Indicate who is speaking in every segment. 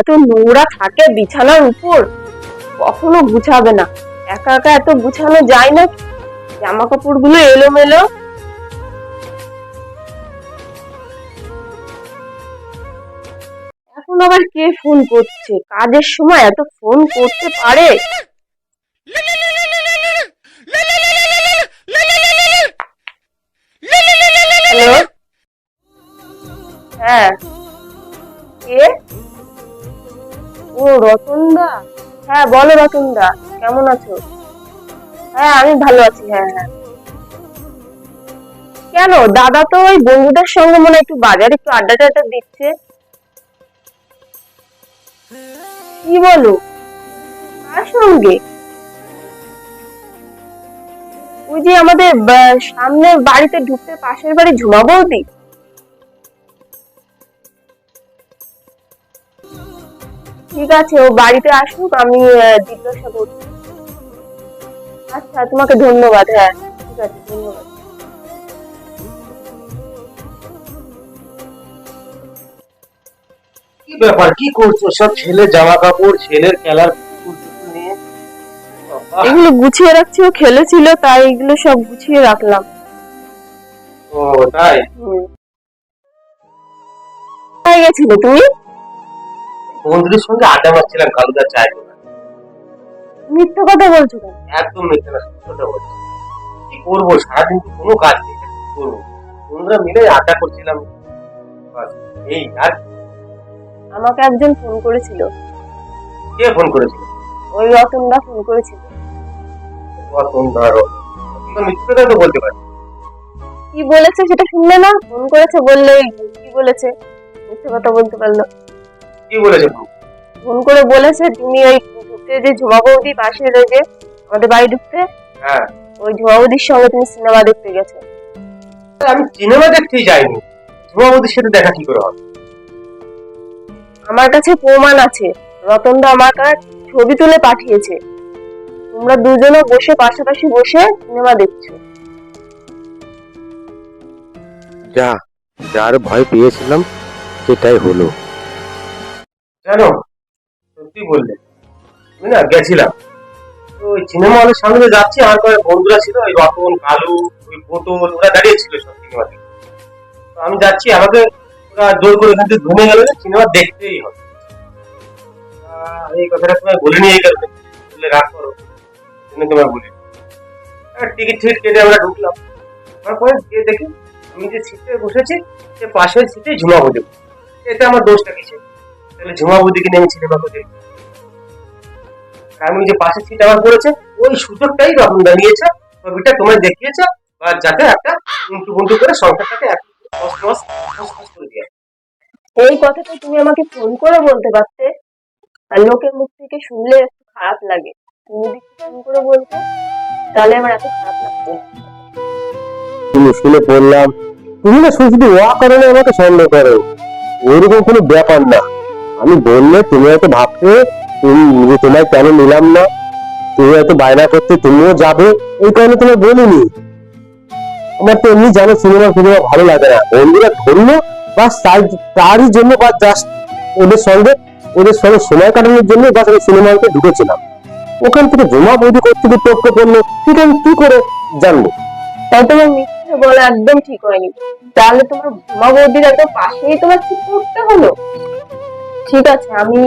Speaker 1: এত নোংরা থাকে বিছানার উপর? কখনো গুছাবে না। একা একা এত গুছানো যায় না জামা কাপড়গুলো এলোমেলো। এখন আবার কে ফোন করছে? কাজের সময় এত ফোন করতে পারে? হ্যাঁ। ও, রতনদা? হ্যাঁ বলো রতনদা, কেমন আছো? হ্যাঁ আমি ভালো আছি হ্যাঁ হ্যাঁ। কেন? দাদা তো ওই বন্ধুদের সঙ্গে মনে একটু বাজারে একটু আড্ডা টাড্ডা দিচ্ছে। কি বলো? কার সঙ্গে? ওই যে আমাদের সামনের বাড়িতে ঢুকতে পাশের বাড়ি ঝুমা বৌদি? ঠিক আছে ও বাড়িতে আসুক আমি জিজ্ঞাসা করছি। আচ্ছা তোমাকে ধন্যবাদ হ্যাঁ ঠিক আছে ধন্যবাদ।
Speaker 2: কি ব্যাপার কি করছ? সব ছেলে জামা কাপড় ছেলের খেলার
Speaker 1: এগুলো গুছিয়ে রাখছি ও খেলেছিল তাই এগুলো সব গুছিয়ে রাখলাম।
Speaker 2: ও তাই।
Speaker 1: গেছিলে তুমি?
Speaker 2: বন্ধুদের সঙ্গে আড্ডা মারছিলাম কালুদার চায়
Speaker 1: মিথ্যে কথা বলছো কেন?
Speaker 2: একদম মিথ্যে না সত্যি কথা বলছি। কি করব? সারাদিন তো কোনো কাজ নেই কি করব? বন্ধুরা মিলে আড্ডা করছিলাম। বাস, এই আর
Speaker 1: আমাকে একজন ফোন করেছিল।
Speaker 2: কে ফোন করেছিল?
Speaker 1: ওই রতনদা ফোন করেছিল।
Speaker 2: রতন ধরো মিথ্যে কথা তো বলতে পারি।
Speaker 1: কি বলেছে সেটা শুনলে না? ফোন করেছে বললে কি বলেছে? মিথ্যে কথা বলতে পারল।
Speaker 2: কি বলেছে ফোন?
Speaker 1: করে বলেছে তুমি ওই ঢুকতে যে ঝুমা বৌদি পাশে যে আমাদের বাড়ি ঢুকতে
Speaker 2: হ্যাঁ।
Speaker 1: ওই ঝুমা বৌদির সঙ্গে তুমি সিনেমা দেখতে গেছো।
Speaker 2: আমি সিনেমা দেখতেই যাইনি। সাথে দেখা কি করে হবে?
Speaker 1: আমার কাছে প্রমাণ আছে। রতনদা আমার কাছে ছবি তুলে পাঠিয়েছে। তোমরা দুজনে বসে পাশাপাশি বসে সিনেমা দেখছ।
Speaker 3: যা যার ভয় পেয়েছিলাম সেটাই হলো।
Speaker 2: জানো সত্যি বললে। আমি না গেছিলাম। তো ওই সিনেমা হলের সামনে যাচ্ছি, আমার কয়েক বন্ধুরা ছিল, ওই রতন, কালু, ওই বোতল ওরা দাঁড়িয়ে ছিল সব সিনেমা দেখতে তো আমি যাচ্ছি আমাকে ওরা জোর করে এখান থেকে ধুমে গেল সিনেমা দেখতেই হবে। এই কথাটা তোমায় বলিনি এই কারণে। বললে রাগ করো। জন্য তোমায় বলি টিকিট টিকিট কেটে আমরা ঢুকলাম। তারপরে গিয়ে দেখি, আমি যে সিটে বসেছি, সে পাশের সিটে ঝুমা বসে এতে আমার দোষটা কিছু তাহলে ঝুমা বৌদিকে আমি সিনেমা করতে আমি যে পাশের সিট আমার পড়েছে ওই সুযোগটাই রতনদা নিয়েছে ছবিটা তোমায় দেখিয়েছে বা যাতে একটা উন্টু বুন্টু করে সংসারটাকে
Speaker 1: এই কথাটা তুমি আমাকে ফোন করে বলতে পারতে? আর লোকের মুখ থেকে শুনলে একটু খারাপ লাগে। তুমি যদি ফোন করে বলতে তাহলে আমার এত খারাপ লাগতো।
Speaker 3: তুমি শুনে পড়লাম। তুমি না শুধু শুধু ওয়া কারণে আমাকে সন্দেহ করো। ওরকম কোনো ব্যাপার না। আমি বললে তুমি হয়তো ভাবতে তুমি তোমায় কেন নিলাম না? তুমি হয়তো বায়না করতে তুমিও যাবে। এই কারণে তোমায় বলিনি। আমার তো এমনি জানো সিনেমা ফিনেমা ভালো লাগে না। বন্ধুরা ধরলো বা তার, তারই জন্য বা জাস্ট ওদের সঙ্গে ওদের সঙ্গে সময় কাটানোর জন্য বাস আমি সিনেমা হলতে ঢুকেছিলাম। ওখান থেকে জমা বৌদি করতে গিয়ে টপকে পড়ল ঠিক আমি কি করে জানব?
Speaker 1: তাই তোমার মিথ্যে বলা একদম ঠিক হয়নি। তাহলে তোমার মা বৌদির একদম পাশেই তোমার ঠিক করতে হলো? ঠিক আছে, আমি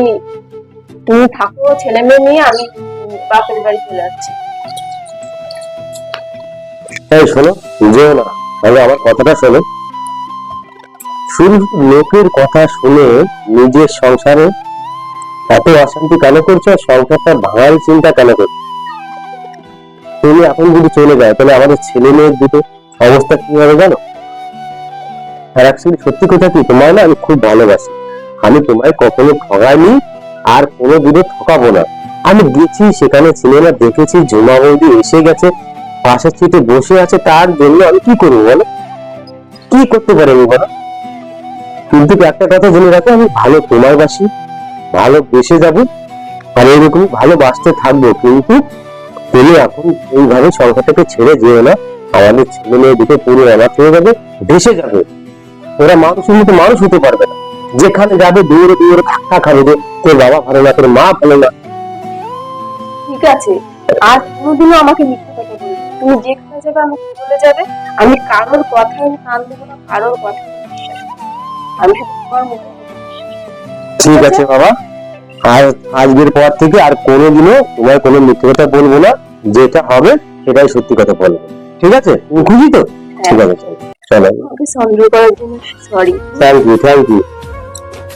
Speaker 1: তুমি থাকো, ছেলে মেয়ে নিয়ে আমি বাপের বাড়ি চলে যাচ্ছি।
Speaker 3: এই শোনো যেও না। তাহলে আমার কথাটা শোনো। শুধু লোকের কথা শুনে নিজের সংসারে এত অশান্তি কেন করছ সংসারটা ভাঙার চিন্তা কেন করছ? তুমি এখন যদি চলে যায় তাহলে আমাদের ছেলে মেয়ের দুটো অবস্থা কি হবে জানো? আর সত্যি কথা কি, তোমায় না আমি খুব ভালোবাসি। আমি তোমায় কখনো ঠগাইনি, আর কোনো দিনও ঠকাবো না। আমি গেছি, সেখানে সিনেমা দেখেছি জমা বৌদি এসে গেছে। পাশের সিটে বসে আছে, তার জন্য আমি কি করব বলো? কি করতে পারি আমি বলো? কিন্তু একটা কথা জেনে রাখো, আমি ভালো তোমার বাসি, ভালো বেসে যাব, আর এরকম ভালোবাসতে থাকব, কিন্তু তুমি এখন এইভাবে সংসারটাকে ছেড়ে যেও না আমাদের ছেলে মেয়ে দুটো পুরো অনাথ হয়ে যাবে ভেসে যাবে। ওরা মানুষের মতো মানুষ হতে পারবে না। যেখানে যাবে দৌড়ে দৌড়ে ধাক্কা খাবে তোর বাবা ভালো না তোর মা ভালো না।
Speaker 1: ঠিক আছে আর কোনোদিনও আমাকে মিথ্যে কথা বলবে তুমি যেখানে যাবে আমাকে বলে যাবে। আমি কারোর কথায় আমি কান দেবো না কারোর কথায় আমি শুধু তোমার মুখে কথা।
Speaker 3: ঠিক আছে বাবা। আর আজকের পর থেকে আর কোনোদিনও তোমার কোনো মিথ্যে কথা বলব না। যেটা হবে সেটাই সত্যি কথা বলব। ঠিক আছে? খুশি তো? ঠিক আছে চলো। চলো
Speaker 1: আমাকে সন্দেহ করার জন্য sorry
Speaker 3: thank you thank you